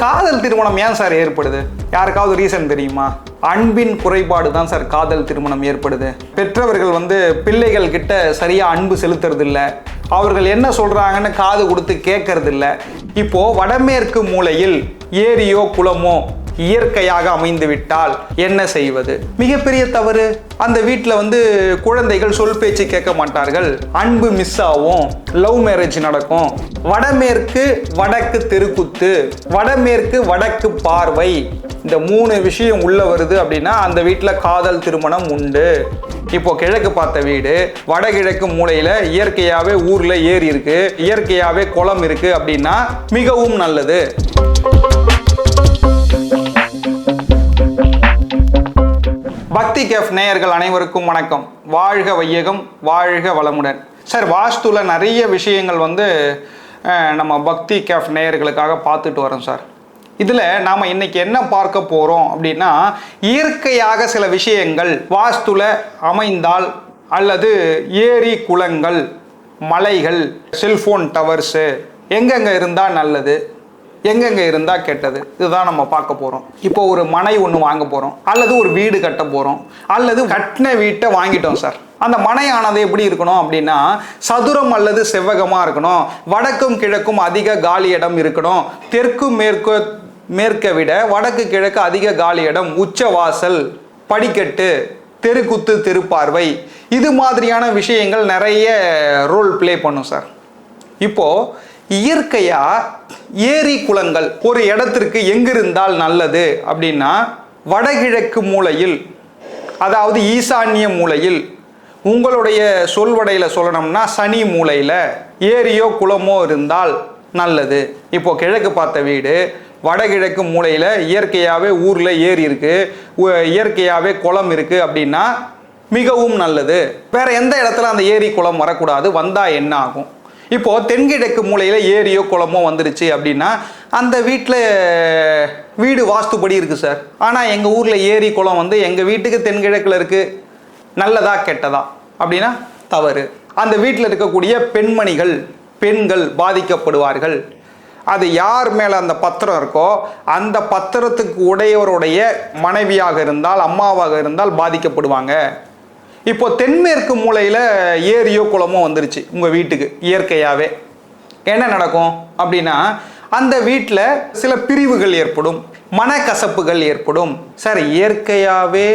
காதல் திருமணம் ஏன் சார் ஏற்படுது? யாருக்காவது ரீசன் தெரியுமா? அன்பின் குறைபாடு தான் சார் காதல் திருமணம் ஏற்படுது. பெற்றவர்கள் வந்து பிள்ளைகள் கிட்ட சரியா அன்பு செலுத்துறதில்ல. அவர்கள் என்ன சொல்றாங்கன்னு காது கொடுத்து கேட்கறதில்ல இப்போது இப்போ வடமேற்கு மூலையில் ஏரியோ குளமோ இயற்கையாக அமைந்து விட்டால் என்ன செய்வது? மிகப்பெரிய தவறு. அந்த வீட்டில் வந்து குழந்தைகள் சொல் பேச்சு கேட்க மாட்டார்கள். அன்பு மிஸ் ஆகும். லவ் மேரேஜ் நடக்கும். வடமேற்கு வடக்கு தெருக்குத்து வடமேற்கு வடக்கு பார்வை. இந்த மூணு விஷயம் உள்ள வருது அப்படின்னா அந்த வீட்டில் காதல் திருமணம் உண்டு. இப்போ கிழக்கு பார்த்த வீடு வடகிழக்கு மூலையில இயற்கையாகவே ஊரில் ஏரி இருக்கு இயற்கையாகவே குளம் இருக்கு அப்படின்னா மிகவும் நல்லது. கேஃப் நேயர்கள் அனைவருக்கும் வணக்கம். வாழ்க வையகம் வாழ்க வளமுடன். சார் வாஸ்துல நிறைய விஷயங்கள் வந்து நம்ம பக்தி கேஃப் நேயர்களுக்காக பார்த்துட்டு வரோம் சார் இதில் நாம் இன்னைக்கு என்ன பார்க்க போகிறோம் அப்படின்னா இயற்கையாக சில விஷயங்கள் வாஸ்துல அமைந்தால் அல்லது ஏரி குளங்கள் மலைகள் செல்ஃபோன் டவர்ஸு எங்கெங்கே இருந்தால் நல்லது? எங்கெங்கே இருந்தால் கெட்டது? இதுதான் நம்ம பார்க்க போகிறோம் இப்போ ஒரு மனை ஒன்று வாங்க போகிறோம் அல்லது ஒரு வீடு கட்ட போகிறோம் அல்லது கட்டின வீட்டை வாங்கிட்டோம் சார். அந்த மனையானது எப்படி இருக்கணும் அப்படின்னா சதுரம் அல்லது செவ்வகமாக இருக்கணும். வடக்கும் கிழக்கும் அதிக காலி இடம் இருக்கணும். தெற்கும் மேற்கு மேற்கை விட வடக்கு கிழக்கு அதிக காலி இடம் உச்சவாசல் படிக்கட்டு தெருக்குத்து தெருப்பார்வை இது மாதிரியான விஷயங்கள் நிறைய ரோல் ப்ளே பண்ணும் சார். இப்போது இயற்கையாக ஏரி குளங்கள் ஒரு இடத்திற்கு எங்கிருந்தால் நல்லது அப்படின்னா வடகிழக்கு மூலையில் அதாவது ஈசான்ய மூலையில் உங்களுடைய சொல்வடையில் சொல்லணும்னா சனி மூலையில் ஏரியோ குளமோ இருந்தால் நல்லது. இப்போ கிழக்கு பார்த்த வீடு வடகிழக்கு மூலையில் இயற்கையாகவே ஊரில் ஏரி இருக்குது இயற்கையாகவே குளம் இருக்குது அப்படின்னா மிகவும் நல்லது. வேற எந்த இடத்துல அந்த ஏரி குளம் வரக்கூடாது? வந்தால் என்ன ஆகும்? இப்போ தென்கிழக்கு மூலையில் ஏரியோ குளமோ வந்துருச்சு அப்படின்னா அந்த வீட்டில் வீடு வாஸ்துபடி இருக்குது சார். ஆனால் எங்கள் ஊரில் ஏரி குளம் வந்து எங்கள் வீட்டுக்கு தென்கிழக்கில் இருக்குது நல்லதா கெட்டதா அப்படின்னா தவறு. அந்த வீட்டில் இருக்கக்கூடிய பெண்மணிகள் பெண்கள் பாதிக்கப்படுவார்கள். அது யார் மேலே அந்த பத்திரம் இருக்கோ அந்த பத்திரத்துக்கு உடையவருடைய மனைவியாக இருந்தால் அம்மாவாக இருந்தால் பாதிக்கப்படுவாங்க. இப்போ தென்மேற்கு மூலையில் ஏரியோ குளமோ வந்துருச்சு உங்கள் வீட்டுக்கு இயற்கையாகவே என்ன நடக்கும் அப்படின்னா அந்த வீட்டில் சில பிரிவுகள் ஏற்படும் மனக்கசப்புகள் ஏற்படும். சார் இயற்கையாகவே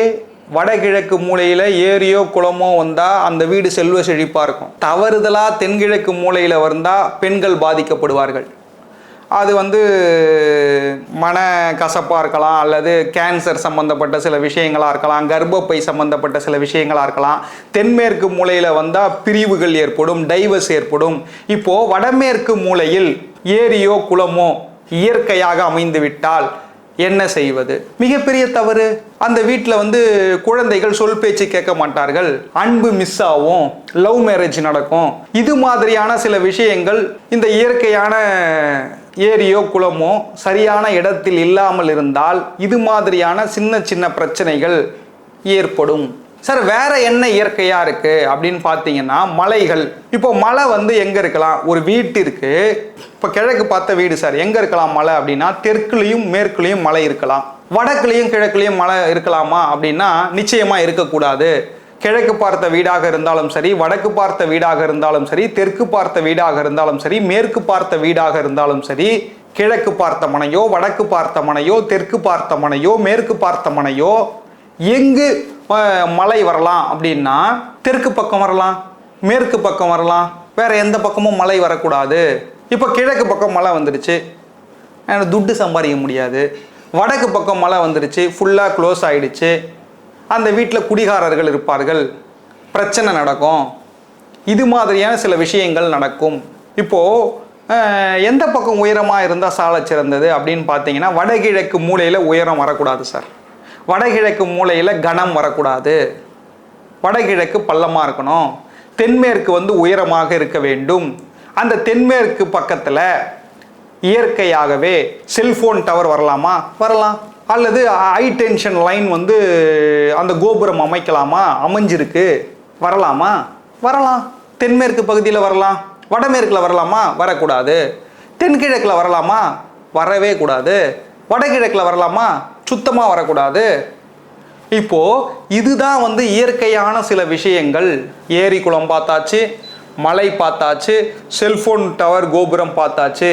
வடகிழக்கு மூலையில் ஏரியோ குளமோ வந்தால் அந்த வீடு செல்வ செழிப்பாக இருக்கும். தவறுதலாக தென்கிழக்கு மூலையில் வந்தால் பெண்கள் பாதிக்கப்படுவார்கள். அது வந்து மன கசப்பாக இருக்கலாம் அல்லது கேன்சர் சம்மந்தப்பட்ட சில விஷயங்களாக இருக்கலாம் கர்ப்பப்பை சம்மந்தப்பட்ட சில விஷயங்களாக இருக்கலாம். தென்மேற்கு மூலையில் வந்தால் பிரிவுகள் ஏற்படும் டைவர்ஸ் ஏற்படும். இப்போது வடமேற்கு மூலையில் ஏரியோ குளமோ இயற்கையாக அமைந்து விட்டால் என்ன செய்வது? மிகப்பெரிய தவறு. அந்த வீட்டில் வந்து குழந்தைகள் சொல் பேச்சு கேட்க மாட்டார்கள். அன்பு மிஸ் ஆகும். லவ் மேரேஜ் நடக்கும். இது மாதிரியான சில விஷயங்கள் இந்த இயற்கையான ஏரியோ குளமோ சரியான இடத்தில் இல்லாமல் இருந்தால் இது மாதிரியான சின்ன சின்ன பிரச்சனைகள் ஏற்படும். சார் வேற என்ன இயற்கையா இருக்கு? அப்படின்னு பார்த்தீங்கன்னா மலைகள். இப்போ மலை வந்து எங்க இருக்கலாம்? ஒரு வீட்டிற்கு இப்போ கிழக்கு பார்த்த வீடு சார். எங்க இருக்கலாம் மலை அப்படின்னா தெற்குலையும் மேற்குலையும் மலை இருக்கலாம். வடக்குலையும் கிழக்குலையும் மலை இருக்கலாமா அப்படின்னா நிச்சயமா இருக்கக்கூடாது. கிழக்கு பார்த்த வீடாக இருந்தாலும் சரி வடக்கு பார்த்த வீடாக இருந்தாலும் சரி தெற்கு பார்த்த வீடாக இருந்தாலும் சரி மேற்கு பார்த்த வீடாக இருந்தாலும் சரி கிழக்கு பார்த்த மனையோ வடக்கு பார்த்த மனையோ தெற்கு பார்த்த மனையோ மேற்கு பார்த்த மனையோ எங்கு மலை வரலாம் அப்படின்னா தெற்கு பக்கம் வரலாம் மேற்கு பக்கம் வரலாம் வேற எந்த பக்கமும் மலை வரக்கூடாது. இப்போ கிழக்கு பக்கம் மழை வந்துடுச்சு துட்டு சம்பாதிக்க முடியாது. வடக்கு பக்கம் மழை வந்துடுச்சு ஃபுல்லாக க்ளோஸ் ஆகிடுச்சு அந்த வீட்டில் குடிகாரர்கள் இருப்பார்கள். பிரச்சனை நடக்கும். இது மாதிரியான சில விஷயங்கள் நடக்கும். இப்போது எந்த பக்கம் உயரமாக இருந்தால் சாலை சிறந்தது அப்படின்னு பார்த்தீங்கன்னா வடகிழக்கு மூலையில் உயரம் வரக்கூடாது சார். வடகிழக்கு மூலையில் கனம் வரக்கூடாது. வடகிழக்கு பள்ளமாக இருக்கணும். தென்மேற்கு வந்து உயரமாக இருக்க வேண்டும். அந்த தென்மேற்கு பக்கத்தில் இயற்கையாகவே செல்ஃபோன் டவர் வரலாமா? வரலாம். அல்லது ஹை டென்ஷன் லைன் வந்து அந்த கோபுரம் அமைக்கலாமா? அமைஞ்சிருக்கு. வரலாமா? வரலாம். தென்மேற்கு பகுதியில் வரலாம். வடமேற்கில் வரலாமா? வரக்கூடாது. தென்கிழக்கில் வரலாமா? வரவே கூடாது. வடகிழக்கில் வரலாமா? சுத்தமாக வரக்கூடாது. இப்போது இதுதான் வந்து இயற்கையான சில விஷயங்கள். ஏரி குளம் பார்த்தாச்சு மலை பார்த்தாச்சு செல்ஃபோன் டவர் கோபுரம் பார்த்தாச்சு.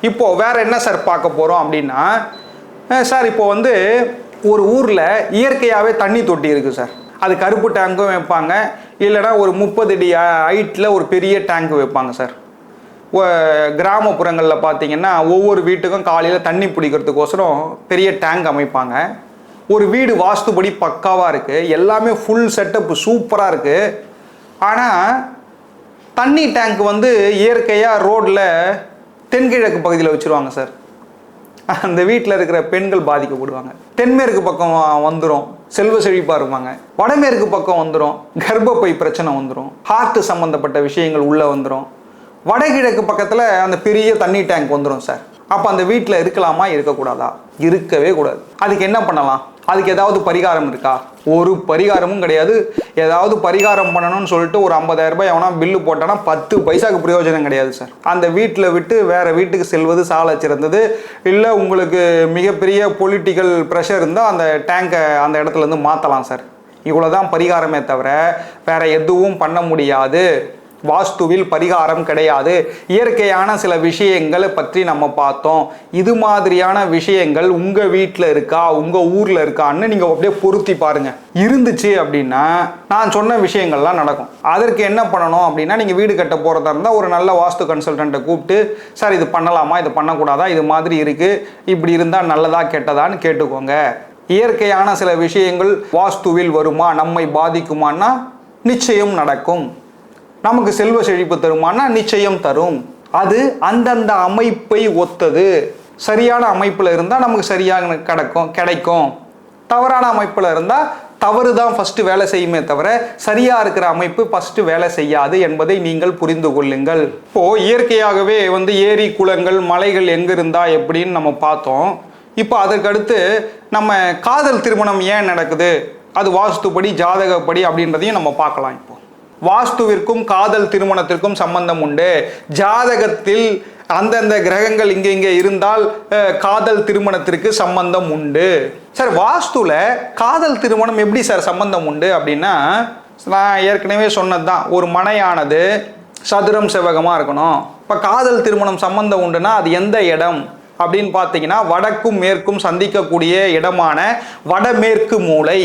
இப்போது வேறு என்ன சார் பார்க்க போகிறோம் அப்படின்னா சார் இப்போ வந்து ஒரு ஊரில் இயற்கையாகவே தண்ணி தொட்டி இருக்குது சார். அது கருப்பு டேங்க்கும் வைப்பாங்க. இல்லைன்னா ஒரு முப்பது அடி ஹைட்டில் ஒரு பெரிய டேங்க் வைப்பாங்க சார். கிராமப்புறங்களில் பார்த்தீங்கன்னா ஒவ்வொரு வீட்டுக்கும் காலையில் தண்ணி பிடிக்கிறதுக்கோசரம் பெரிய டேங்க் அமைப்பாங்க. ஒரு வீடு வாஸ்துபடி பக்காவாக இருக்குது எல்லாமே ஃபுல் செட்டப் சூப்பராக இருக்குது ஆனால் தண்ணி டேங்க் வந்து இயற்கையாக ரோட்டில் தென்கிழக்கு பகுதியில் வச்சுருவாங்க சார். அந்த வீட்டில் இருக்கிற பெண்கள் பாதிக்கப்படுவாங்க. தென்மேற்கு பக்கம் வந்துடும் செல்வ செழிப்பாக இருப்பாங்க. வடமேற்கு பக்கம் வந்துடும் கர்ப்பப்பை பிரச்சனை வந்துடும் ஹார்ட் சம்மந்தப்பட்ட விஷயங்கள் உள்ளே வந்துடும் வடகிழக்கு பக்கத்தில் அந்த பெரிய தண்ணி டேங்க் வந்துடும் சார் அப்போ அந்த வீட்டில் இருக்கலாமா இருக்கக்கூடாதா? இருக்கவே கூடாது. அதுக்கு என்ன பண்ணலாம்? அதுக்கு ஏதாவது பரிகாரம் இருக்கா? ஒரு பரிகாரமும் கிடையாது. ஏதாவது பரிகாரம் பண்ணணும்னு சொல்லிட்டு ஒரு 50000 ரூபாய் எவனா பில்லு போட்டானா பத்து பைசாக்கு பிரயோஜனம் கிடையாது சார் அந்த வீட்டில் விட்டு வேற வீட்டுக்கு செல்வது சால சிறந்தது. இல்லை உங்களுக்கு மிகப்பெரிய பொலிட்டிக்கல் ப்ரெஷர் இருந்தால் அந்த டேங்கை அந்த இடத்துல இருந்து மாற்றலாம் சார் இவ்வளோதான் பரிகாரமே தவிர வேற எதுவும் பண்ண முடியாது. வாஸ்துவில் பரிகாரம் கிடையாது. இயற்கையான சில விஷயங்களை பற்றி நம்ம பார்த்தோம். இது மாதிரியான விஷயங்கள் உங்க வீட்டில் இருக்கா உங்க ஊர்ல இருக்கான்னு நீங்க அப்படியே பொருத்தி பாருங்க. இருந்துச்சு அப்படின்னா நான் சொன்ன விஷயங்கள்லாம் நடக்கும். அதற்கு என்ன பண்ணணும் அப்படின்னா நீங்க வீடு கட்ட போறதா இருந்தால் ஒரு நல்ல வாஸ்து கன்சல்டண்ட்டை கூப்பிட்டு சார் இது பண்ணலாமா? இது பண்ணக்கூடாதா? இது மாதிரி இருக்கு. இப்படி இருந்தால் நல்லதா கெட்டதான்னு கேட்டுக்கோங்க. இயற்கையான சில விஷயங்கள் வாஸ்துவில் வருமா நம்மை பாதிக்குமான்னா நிச்சயம் நடக்கும். நமக்கு செல்வ செழிப்பு தருமானா நிச்சயம் தரும். அது அந்தந்த அமைப்பை ஒத்தது. சரியான அமைப்பில் இருந்தால் நமக்கு சரியாக கிடைக்கும் கிடைக்கும். தவறான அமைப்பில் இருந்தால் தவறு தான் ஃபஸ்ட்டு வேலை செய்யுமே தவிர சரியாக இருக்கிற அமைப்பு ஃபஸ்ட்டு வேலை செய்யாது என்பதை நீங்கள் புரிந்து கொள்ளுங்கள். இப்போது இயற்கையாகவே வந்து ஏரி குளங்கள் மலைகள் எங்கே இருந்தா எப்படின்னு நம்ம பார்த்தோம். இப்போ அதற்கடுத்து நம்ம காதல் திருமணம் ஏன் நடக்குது? அது வாஸ்துப்படி ஜாதகப்படி அப்படின்றதையும் நம்ம பார்க்கலாம். இப்போ வாஸ்துவிற்கும் காதல் திருமணத்திற்கும் சம்பந்தம் உண்டு. ஜாதகத்தில் அந்தந்த கிரகங்கள் இங்கே இங்கே இருந்தால் காதல் திருமணத்திற்கு சம்பந்தம் உண்டு. சார் வாஸ்துல காதல் திருமணம் எப்படி சார் சம்பந்தம் உண்டு அப்படின்னா நான் ஏற்கனவே சொன்னது தான் ஒரு மனையானது சதுரம் செவ்வகமாக இருக்கணும். இப்போ காதல் திருமணம் சம்பந்தம் உண்டுன்னா அது எந்த இடம்? அப்படின்னு பார்த்தீங்கன்னா வடக்கும் மேற்கும் சந்திக்கக்கூடிய இடமான வடமேற்கு மூலை.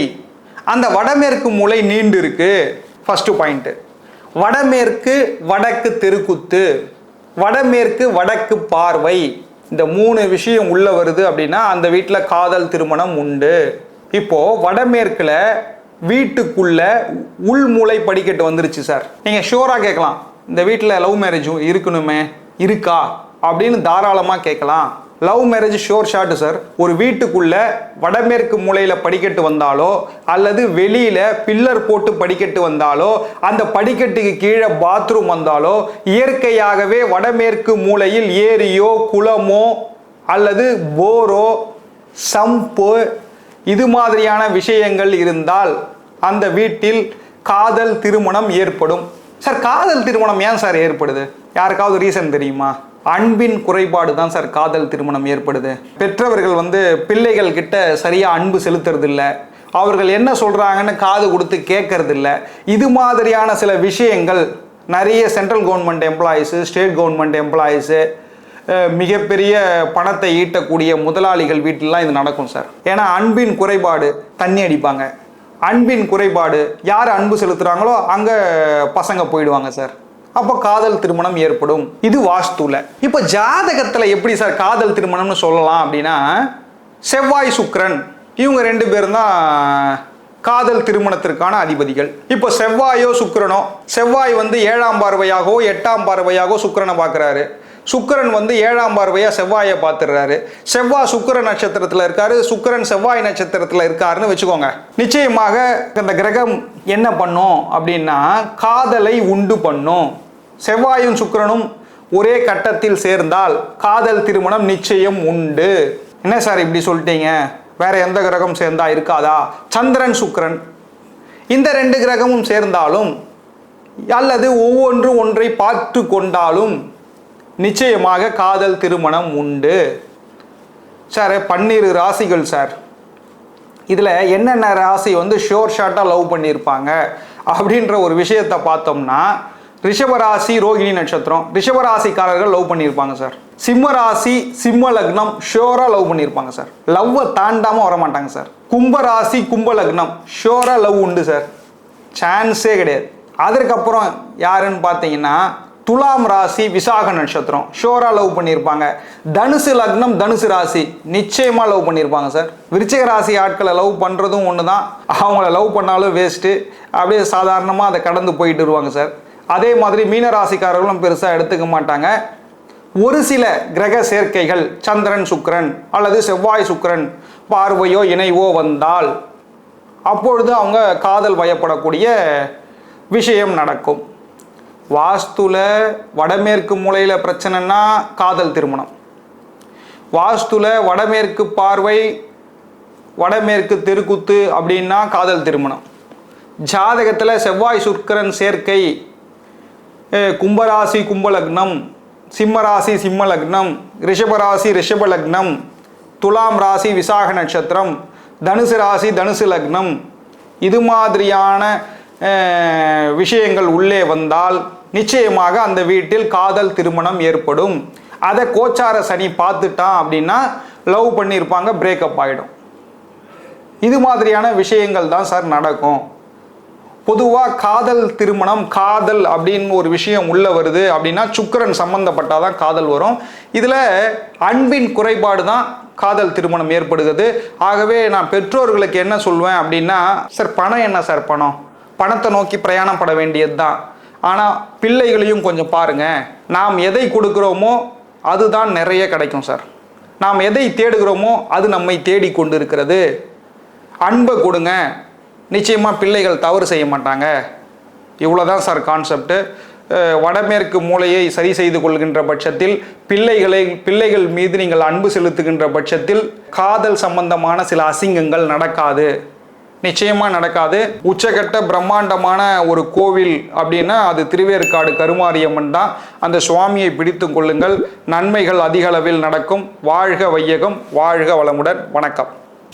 அந்த வடமேற்கு மூலை நீண்டு இருக்குது ஃபஸ்ட்டு பாயிண்ட்டு வடமேற்கு வடக்கு தெருக்குத்து. வடமேற்கு வடக்கு பார்வை. இந்த மூணு விஷயம் உள்ளே வருது அப்படின்னா அந்த வீட்டில் காதல் திருமணம் உண்டு. இப்போது வடமேற்கில் வீட்டுக்குள்ள உள்மூலை படிக்கட்டு வந்துருச்சு சார் நீங்கள் ஷோராக கேட்கலாம். இந்த வீட்டில் லவ் மேரேஜும் இருக்கணுமே இருக்கா? அப்படின்னு தாராளமாக கேட்கலாம். Love marriage sure shot sir ஒரு வீட்டுக்குள்ள வடமேற்கு மூலையில் படிக்கட்டு வந்தாலோ அல்லது வெளியில பில்லர் போட்டு படிக்கட்டு வந்தாலோ அந்த படிக்கட்டுக்கு கீழே பாத்ரூம் வந்தாலோ இயற்கையாகவே வடமேற்கு மூலையில் ஏரியோ குளமோ அல்லது போரோ சம்பு இது மாதிரியான விஷயங்கள் இருந்தால் அந்த வீட்டில் காதல் திருமணம் ஏற்படும். சார் காதல் திருமணம் ஏன் சார் ஏற்படுது? யாருக்காவது ரீசன் தெரியுமா? அன்பின் குறைபாடு தான் சார் காதல் திருமணம் ஏற்படுது. பெற்றவர்கள் வந்து பிள்ளைகள் கிட்ட சரியா அன்பு செலுத்துறது அவர்கள் என்ன சொல்றாங்கன்னு காது கொடுத்து கேட்கறது இல்லை இது மாதிரியான சில விஷயங்கள் நிறைய central government employees state government employees மிகப்பெரிய பணத்தை ஈட்டக்கூடிய முதலாளிகள் வீட்டிலலாம் இது நடக்கும் சார். ஏன்னா அன்பின் குறைபாடு தண்ணி அடிப்பாங்க. அன்பின் குறைபாடு யார் அன்பு செலுத்துறாங்களோ அங்கே பசங்க போயிடுவாங்க சார். அப்போ காதல் திருமணம் ஏற்படும். இது வாஸ்துல. இப்போ ஜாதகத்துல எப்படி சார் காதல் திருமணம்னு சொல்லலாம் அப்படின்னா செவ்வாய் சுக்கரன் இவங்க ரெண்டு பேரும் தான் காதல் திருமணத்திற்கான அதிபதிகள். இப்போ செவ்வாயோ சுக்கரனோ செவ்வாய் வந்து ஏழாம் பார்வையாகவோ எட்டாம் பார்வையாகவோ சுக்கரனை பார்க்குறாரு. சுக்கிரன் வந்து ஏழாம் பார்வையாக செவ்வாயை பார்த்துடுறாரு. செவ்வாய் சுக்கிர நட்சத்திரத்தில் இருக்காரு சுக்கிரன் செவ்வாய் நட்சத்திரத்தில் இருக்காருன்னு வச்சுக்கோங்க. நிச்சயமாக இந்த கிரகம் என்ன பண்ணும் அப்படின்னா காதலை உண்டு பண்ணும். செவ்வாயும் சுக்கரனும் ஒரே கட்டத்தில் சேர்ந்தால் காதல் திருமணம் நிச்சயம் உண்டு. என்ன சார் இப்படி சொல்லிட்டீங்க? வேற எந்த கிரகம் சேர்ந்தா இருக்காதா? சந்திரன் சுக்கரன். இந்த ரெண்டு கிரகமும் சேர்ந்தாலும் அல்லது ஒவ்வொன்றும் ஒன்றை பார்த்து கொண்டாலும் நிச்சயமாக காதல் திருமணம் உண்டு. சார் பன்னிரு ராசிகள் சார். இதில் என்னென்ன ராசி வந்து ஷோர் ஷார்ட்டாக லவ் பண்ணியிருப்பாங்க அப்படின்ற ஒரு விஷயத்தை பார்த்தோம்னா ரிஷபராசி ரோகிணி நட்சத்திரம். ரிஷபராசிக்காரர்கள் லவ் பண்ணியிருப்பாங்க சார் சிம்ம ராசி சிம்ம லக்னம் ஷோராக லவ் பண்ணியிருப்பாங்க சார் லவ்வை தாண்டாமல் வர மாட்டாங்க சார் கும்ப ராசி கும்ப லக்னம் ஷோராக லவ் உண்டு சார் சான்ஸே கிடையாது. அதற்கப்புறம் யாருன்னு பார்த்தீங்கன்னா துலாம் ராசி விசாக நட்சத்திரம். ஷோரா லவ் பண்ணியிருப்பாங்க. தனுசு லக்னம் தனுசு ராசி நிச்சயமாக லவ் பண்ணியிருப்பாங்க சார் விருச்சிக ராசி ஆட்களை லவ் பண்ணுறதும் ஒன்று தான் அவங்கள லவ் பண்ணாலும் வேஸ்ட்டு அப்படியே சாதாரணமாக அதை கடந்து போயிட்டு வருவாங்க சார் அதே மாதிரி மீன ராசிக்காரர்களும் பெருசாக எடுத்துக்க மாட்டாங்க. ஒரு சில கிரக சேர்க்கைகள் சந்திரன் சுக்கிரன் அல்லது செவ்வாய் சுக்கிரன் பார்வையோ இணைவோ வந்தால் அப்பொழுது அவங்க காதல் வயப்படக்கூடிய விஷயம் நடக்கும். வாஸ்துல வடமேற்கு மூலையில் பிரச்சனைனா காதல் திருமணம். வாஸ்துல வடமேற்கு பார்வை வடமேற்கு தெருக்குத்து அப்படின்னா காதல் திருமணம். ஜாதகத்தில் செவ்வாய் சுக்கிரன் சேர்க்கை கும்பராசி கும்பலக்னம் சிம்மராசி சிம்ம லக்னம் ரிஷபராசி ரிஷப லக்னம் துலாம் ராசி விசாக நட்சத்திரம் தனுசு ராசி தனுசு லக்னம். இது மாதிரியான விஷயங்கள் உள்ளே வந்தால் நிச்சயமாக அந்த வீட்டில் காதல் திருமணம் ஏற்படும். அதை கோச்சார சனி பார்த்துட்டான் அப்படின்னா லவ் பண்ணியிருப்பாங்க பிரேக்கப் ஆகிடும் இது மாதிரியான விஷயங்கள் தான் சார் நடக்கும். பொதுவாக காதல் திருமணம் காதல் அப்படின்னு ஒரு விஷயம் உள்ளே வருது அப்படின்னா சுக்கரன் சம்மந்தப்பட்டால் தான் காதல் வரும். இதில் அன்பின் குறைபாடு தான் காதல் திருமணம் ஏற்படுகிறது. ஆகவே நான் பெற்றோர்களுக்கு என்ன சொல்வேன் அப்படின்னா சார் பணம் என்ன சார் பணம்? பணத்தை நோக்கி பிரயாணம் பட வேண்டியது தான் ஆனால் பிள்ளைகளையும் கொஞ்சம் பாருங்க. நாம் எதை கொடுக்குறோமோ அதுதான் நிறைய கிடைக்கும் சார். நாம் எதை தேடுகிறோமோ அது நம்மை தேடி கொண்டு இருக்கிறது அன்பை கொடுங்க. நிச்சயமாக பிள்ளைகள் தவறு செய்ய மாட்டாங்க. இவ்வளோதான் சார் கான்செப்ட்டு வடமேற்கு மூலையை சரி செய்து கொள்கின்ற பட்சத்தில் பிள்ளைகளை பிள்ளைகள் மீது நீங்கள் அன்பு செலுத்துகின்ற பட்சத்தில் காதல் சம்பந்தமான சில அசிங்கங்கள் நடக்காது. நிச்சயமாக நடக்காது. உச்சகட்ட பிரம்மாண்டமான ஒரு கோவில் அப்படின்னா அது திருவேற்காடு கருமாரியம்மன் தான். அந்த சுவாமியை பிடித்து கொள்ளுங்கள். நன்மைகள் அதிக அளவில் நடக்கும். வாழ்க வையகம் வாழ்க வளமுடன். வணக்கம்.